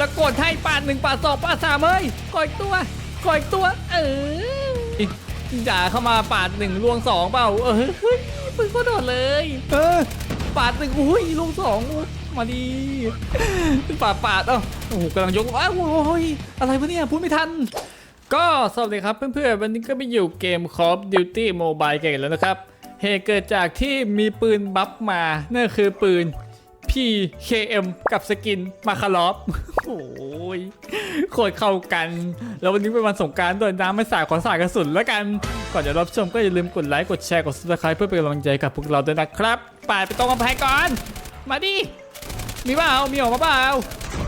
แล้วกดให้ปาดหนึ่งปาดสองปาดสามเฮ้ยกอีกตัวกอีกตัว เอออย่าเข้ามาปาดหนึ่งลวงสองเปล่า เออเฮ้ยปืนก็โดดเลย เออ ปาดหนึ่งอุ้ยลวงสองมาดีปาดปาดเอ้าโอ้โหกำลังยกอ้าวโอ้ยอะไรวะเนี่ยพูดไม่ทันก็สวัสดีครับเพื่อนๆ วันนี้ก็ไปอยู่เกม Call of Duty Mobile กันแล้วนะครับ เหตุเกิดจากที่มีปืนบัฟมานั่นคือปืน PKM กับสกินมาคารอฟโอ้ยโคตรเข้ากัน แล้ววันนี้เป็นวันสงกรารด้วยน้ำไม่สาดขอสาดกระสุนแล้วกัน ก่อนจะรับชมก็อย่าลืมกดไลค์ กดแชร์ กด subscribe เพื่อเป็นกำลังใจกับพวกเราด้วยนะครับปาไปตรงกำแพงก่อน มาดิ มีเปล่า มีออกมาเปล่า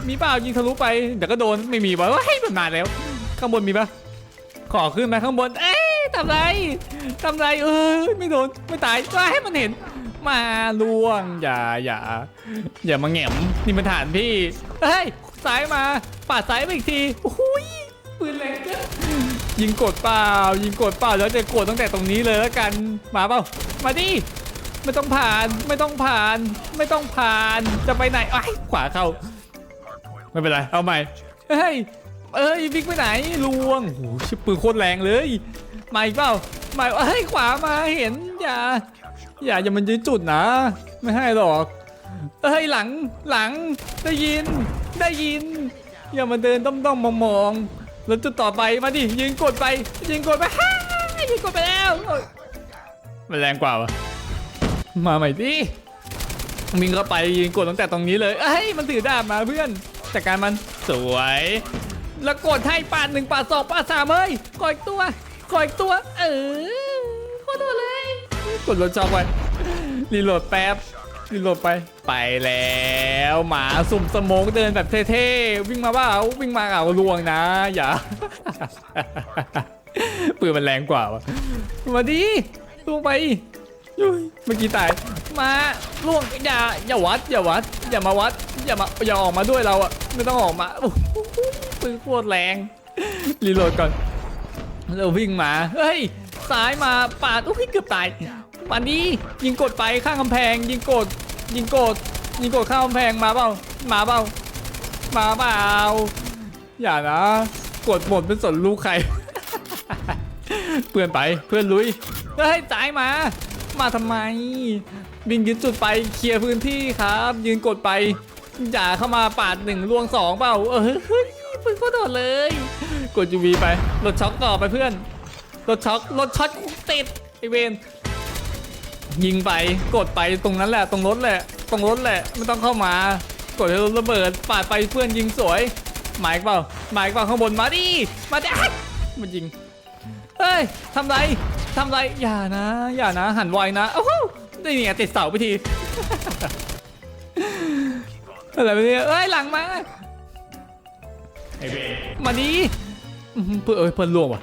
มีเปล่ายิงทะลุไป เดี๋ยวก็โดน ไม่มีวะเฮ้ยมันมาแล้ว ข้างบนมีปะขอขึ้นมาข้างบน เอ๊ะทำไรทำไรเอ้ยไม่โดน ไม่ตายเอ้ยให้มันเห็น มาล่วง อย่าอย่าอย่ามาแง่มนี่มันฐานพี่ เฮ้ยซ้ายมาปาดซ้ายมาอีกทีโอ้ยปืนแรงเกินยิงกดเปล่า ยิงกดเปล่าแล้วจะกดตั้งแต่ตรงนี้เลยแล้วกันมาเปล่ามาดิไม่ต้องผ่านไม่ต้องผ่าน ไม่ต้องผ่านจะไปไหนไอ้ยขวาเข้า ไม่เป็นไร เอาใหม่เฮ้ยเอ้ยบิ๊กไปไหนลวงโอ้โหชิปืนโคตรแรงเลยมาอีกเปล่ามาเอ้ยขวามาเห็นอย่า อย่าอย่ามันยืนจุดนะ ไม่ให้หรอกเอ้ยหลังหลังได้ยินได้ยิน อย่ามาเดินด้อมด้อมมองมองๆแล้วจุดต่อไปมาดิยิงกดไป ยิงกดไปฮ่ายิงกดไปแล้วโอ้ยมันแรงกว่าวะมาใหม่ดิมิงเข้าไปยิงกดตั้งแต่ตรงนี้เลยเอ้ยมันถือดาบมาเพื่อนจัดการมันสวย แล้วกดให้ปาดหนึ่งปาดสองปาดสามเฮ้ยกดอีกตัวกดอีกตัว เออโคตรโดดเลย กดรถช็อปไปรีโหลดแป๊บรีโหลดไปไปแล้วหมาสุ่มสโมกเดินแบบเท่ๆวิ่งมาเปล่าวิ่งมาเอาลวงนะ อย่าปืนมันแรงกว่าวะมาดิลวงไปยุยเมื่อกี้ตายมาล่วงอย่าอย่าวัดอย่าวัด อย่ามาวัด อย่ามาอย่าออกมาด้วยเราอะไม่ต้องออกมาปืนโคตรแรงรีโหลดก่อนเราวิ่งมาเฮ้ยซ้ายมาปาดอุ้ยเกือบตาย มานี้ยิงกดไปข้างกำแพง ยิงกด ยิงกด ยิงกดข้างกำแพงมาเปล่ามาเปล่ามาเปล่าอย่านะ กดหมดเป็นสนลูกใคร เพื่อนไปเพื่อนลุยเฮ้ยสายมา มาทำไม บินยึดจุดไปเคลียร์พื้นที่ครับ ยืนกดไปอย่าเข้ามาปาดหนึ่งลวงสองเปล่าเออเฮ้ยปืนก็โดดเลย กดยูวีไปรถช็อคต่อไปเพื่อนรถช็อครถช็อตติดไอเวน ยิงไปกดไปตรงนั้นแหละ ตรงรถแหละ ตรงรถแหละไม่ต้องเข้ามากดให้รถระเบิดปาดไปเพื่อนยิงสวย หมายเปล่าหมายเปล่าข้างบนมาดิมาดิมันยิงเฮ้ยทำไรทำไรอย่านะ อย่านะหันไวนะโอ้โหได้เนี่ยติดเสาไปทีอะไรไปเนี่ยเอ้ยหลังมามาดีอื้อหือเพื่อเอ้ยเพื่อนล่วงว่ะ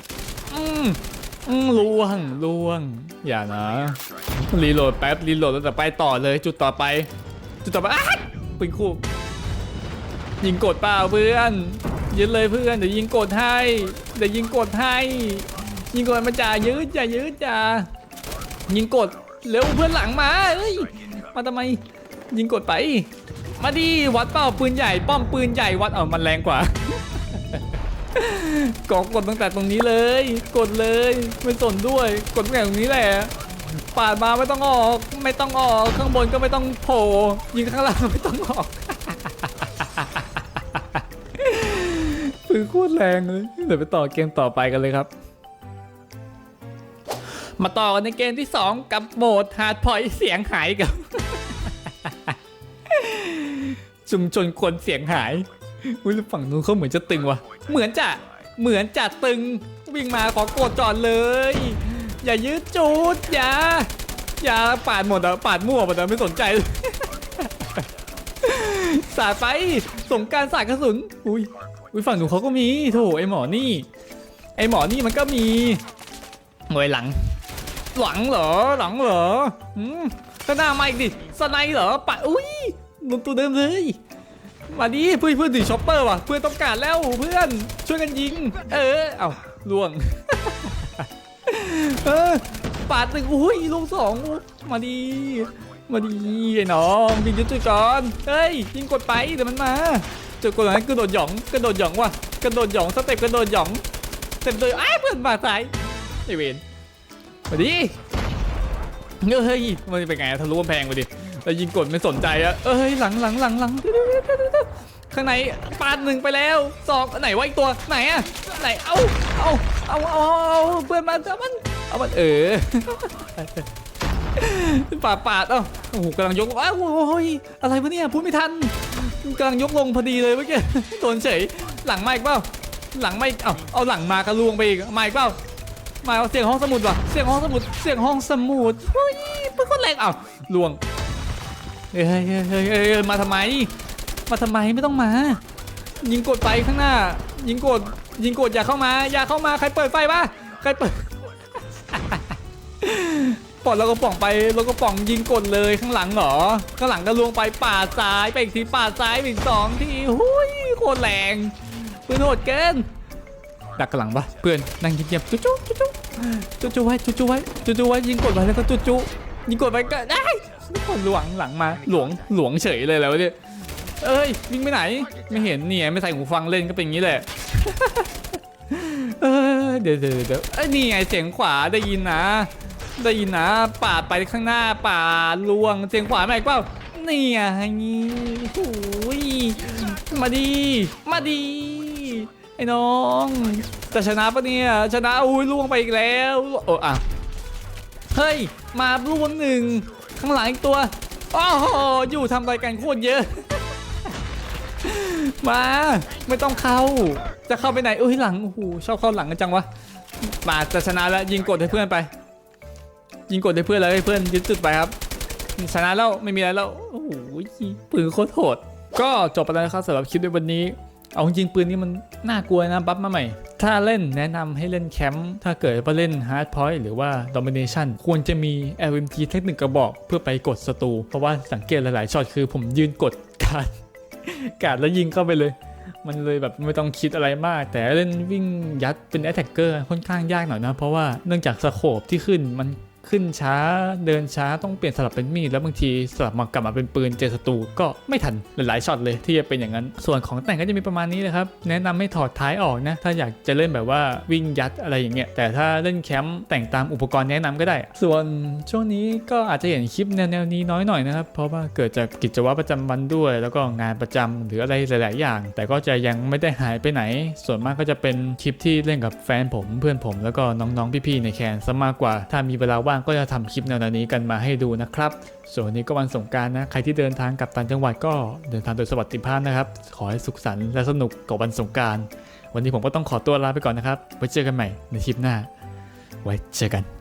อืมล่วงล่วง อย่านะ รีโหลดแป๊บรีโหลดแล้วแต่ไปต่อเลย จุดต่อไป จุดต่อไปอ้าปืนคู่ยิงกดเปล่าเพื่อนยึดเลยเพื่อนเดี๋ยวยิงกดให้เดี๋ยวยิงกดให้ ยิงกดมาจ่ายืดจ่ายืดจ่ายิงกดเร็วเพื่อนหลังมาเอ้ยมาทำไม ยิงกดไป มาดิวัดเป้าปืนใหญ่ป้อมปืนใหญ่วัดเอามันแรงกว่ากอกดตั้งแต่ตรงนี้เลย กดเลยไม่สนด้วย กดตั้งแต่ตรงนี้แหละ ปาดมาไม่ต้องออกไม่ต้องออกข้างบนก็ไม่ต้องโผล่ยิงข้างล่างไม่ต้องออกปืนโคตรแรงเลยเดี๋ยวไปต่อเกมต่อไปกันเลยครับ มาต่อกันในเกมที่ 2 กับโหมดฮาร์ดพอยเสียงหายกับชุมชนคนเสียงหายอุ้ยฝั่งนู้นเขาเหมือนจะตึงว่ะเหมือนจะเหมือนจะตึงวิ่งมาขอกดจอดเลย อย่ายืดจูดอย่าอย่าปาดหมดอะปาดมั่วหมดอะไม่สนใจ สาดไปสงการสาดกระสุนอุ้ยอุ้ยฝั่งหนูเขาก็มีโถไอหมอนี่ ไอหมอนี่มันก็มีหน่วยหลัง หลังเหรอหลังเหรออืมข้างหน้ามาอีกดิสไนเหรอปะอุ้ยลงตัวเดิมเลยมาดิเพื่อนเพื่อนถือช็อปเปอร์ว่ะเพื่อนต้องการแล้วเพื่อนช่วยกันยิง เออเอาล่วง เออปาดหนึ่งอุ้ยลงสองมาดี มาดีไอ้น้องยิงจุดๆก่อนเฮ้ยยิงกดไปเดี๋ยวมันมาเจอกดนั้นกระโดดหยองกระโดดหยองว่ะกระโดดหยองสเต็ปกระโดดหยองเต็มเลยอ้าเพื่อนบาดซ้ายไอเวนมาดิเฮ้ยมันเป็นไงทะลุกำแพงไปดิแล้วยิงกดไม่สนใจอะเอ้ยหลังหลังหลังหลังข้างในปาดหนึ่งไปแล้วสองไหนวะอีกตัวไหนอะไหนเอาเอาเอาเอาเอาเพื่อนมาเอมัน เอามันเออปาดปาดเอ้าโอ้โหกำลังยกอ้าวโอ้ยอะไรวะเนี่ยพูดไม่ทันกำลังยกลงพอดีเลยเมื่อกี้โดนเฉยหลังมาอีกเปล่าหลังไม่เอาเอาหลังมากระลวงไปอีกมาอีกเปล่ามาเอาเสียงห้องสมุดว่ะเสียงห้องสมุดเสียงห้องสมุดเฮ้ยเป็นคนแรงเอ้าลวงเฮ้ยเฮ้ยเฮ้ยมาทำไม มาทำไมไม่ต้องมา ยิงกดไปข้างหน้า ยิงกดยิงกดอย่าเข้ามา อย่าเข้ามาใครเปิดไฟปะใครเปิด ปลดเราก็ป่องไปเราก็ป่องยิงกดเลยข้างหลังเหรอ ข้างหลังก็ลวงไปป่าซ้ายไปอีกทีป่าซ้ายไปอีกสองทีหุยโคตรแรงปืนโหดเกินดักกระหลังปะเพื่อนนั่งเงียบๆจุ๊จุ๊จุ๊จุ๊จุ๊จุ๊ไว้จุ๊จุ๊ไว้จุ๊จุ๊ไว้ยิงกดไว้แล้วก็จุ๊จุ๊ยิงกดไปก็ได้คนหลวงหลังมาหลวงหลวงเฉยเลยแล้วเนี่ยเอ้ยวิ่งไปไหน ไม่เห็นเนี่ยไม่ใส่หูฟังเล่นก็เป็นอย่างนี้แหละ เดี๋ยวเดี๋ยวเดี๋ยวเอ้ยนี่ไงเสียงขวาได้ยินนะ ได้ยินนะปาดไปข้างหน้าปาดลวงเสียงขวาไหมาอีกเปล่านี่ไงโอ้ยมาดี มาดีไอ้น้องจะชนะปะเนี่ยชนะอุ้ยลวงไปอีกแล้วโอ้อะเฮ้ยมาลวงหนึ่งข้างหลังอีกตัวโอ้โหอยู่ทำอะไรกันโคตรเยอะ มา ไม่ต้องเข้า จะเข้าไปไหนเอ้ยหลังโอ้โหชอบเข้าหลังกันจังวะมาจะชนะแล้วยิงกดให้เพื่อนไป ยิงกดให้เพื่อนแล้วให้เพื่อนยึดจุดไปครับ ชนะแล้วไม่มีอะไรแล้วโอ้โหปืนโคตรโหดก็จบไปแล้วนะครับสำหรับคลิปในวันนี้เอาจริงปืนนี้มันน่ากลัวนะบัฟมาใหม่ ถ้าเล่นแนะนำให้เล่นแคมป์ถ้าเกิดว่าเล่น Hard Point หรือว่า Domination ควรจะมี LMG เทคนิคกระบอกเพื่อไปกดศัตรูเพราะว่าสังเกตหลายๆช็อตคือผมยืนกดการ กาดแล้วยิงเข้าไปเลย มันเลยแบบไม่ต้องคิดอะไรมาก แต่เล่นวิ่งยัดเป็นแอตแทกเกอร์ค่อนข้างยากหน่อยนะ เพราะว่าเนื่องจากสโคปที่ขึ้นมัน ขึ้นช้าเดินช้าต้องเปลี่ยนสลับเป็นมีดแล้วบางทีสลับมากลับมาเป็นปืนเจอศัตรูก็ไม่ทันหลายๆช็อตเลยที่จะเป็นอย่างนั้น ส่วนของแต่งก็จะมีประมาณนี้นะครับแนะนำให้ถอดท้ายออกนะถ้าอยากจะเล่นแบบว่าวิ่งยัดอะไรอย่างเงี้ยแต่ถ้าเล่นแคมป์แต่งตามอุปกรณ์แนะนำก็ได้ ส่วนช่วงนี้ก็อาจจะเห็นคลิปแนวๆนี้น้อยหน่อยนะครับเพราะว่าเกิดจากกิจวัตรประจำวันด้วย แล้วก็งานประจำหรืออะไรหลาย ๆ อย่าง แต่ก็จะยังไม่ได้หายไปไหน ส่วนมากก็จะเป็นคลิปที่เล่นกับแฟนผมเพื่อนผมแล้วก็น้องๆพี่ๆในแคนซะมากกว่าถ้ามีเวลาว่างก็จะทำคลิปแนวนี้กันมาให้ดูนะครับ ส่วนวันนี้ก็วันสงการนะ ใครที่เดินทางกลับต่างจังหวัดก็เดินทางโดยสวัสดิภาพนะครับ ขอให้สุขสันต์และสนุกกับวันสงการ วันนี้ผมก็ต้องขอตัวลาไปก่อนนะครับ ไว้เจอกันใหม่ในคลิปหน้า ไว้เจอกัน